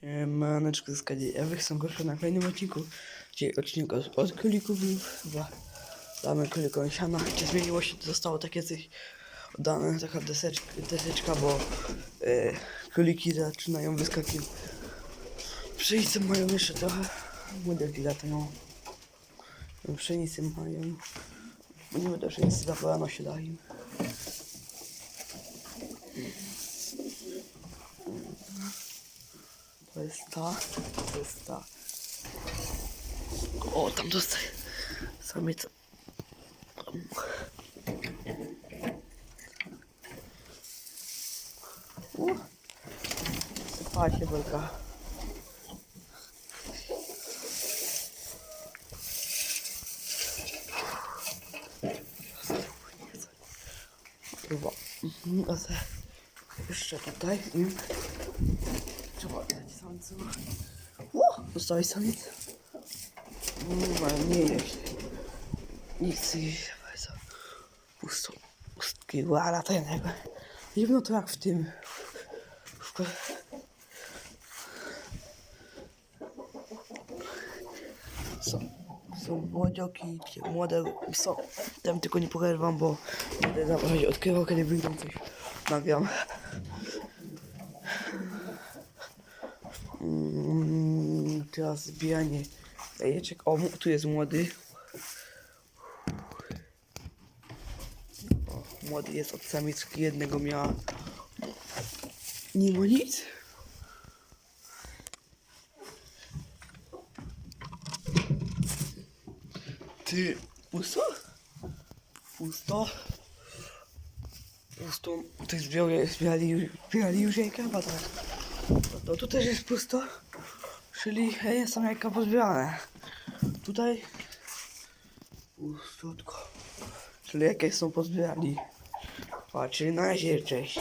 Siemaneczko z. Ja chcę gościa na kolejnym odcinku. Dzisiaj odcinek od, królików. Chyba damy królikom siana. Gdzie zmieniło się, zostało takie coś oddane, taka deseczka, deseczka bo e, króliki zaczynają wyskakiwać. Pszenicy mają jeszcze trochę. Modelki latają. Pszenicy mają. Nie będę pszenicy za rano się da im. questa, questa. ist tam dostaję samica. Tam. U, sypała się belka. Chyba. Mhm, a jeszcze tutaj. Mhm. Samcu. O, dostałeś samiec? Mm, ale nie jeść. Nie chcę jeść bardzo. Pusto. Pustkiego, ale to jednego. Zimno to jak w tym. W, są, są młodzioki, młode. Tam tylko nie bo będę odkrywał, kiedy wyjdą. Mm, teraz zbieranie jajeczek. O, tu jest młody. O, młody jest od samiczki, jednego miała. Nie ma nic. Ty, pusto? Pusto? Pusto. Ty zbierali, zbierali, już jajka? Tak. No tu też jest pusto. Czyli są jajka pozbierane. Tutaj pustutko. Czyli jakie są pozbierali. A, czyli na razie cześć.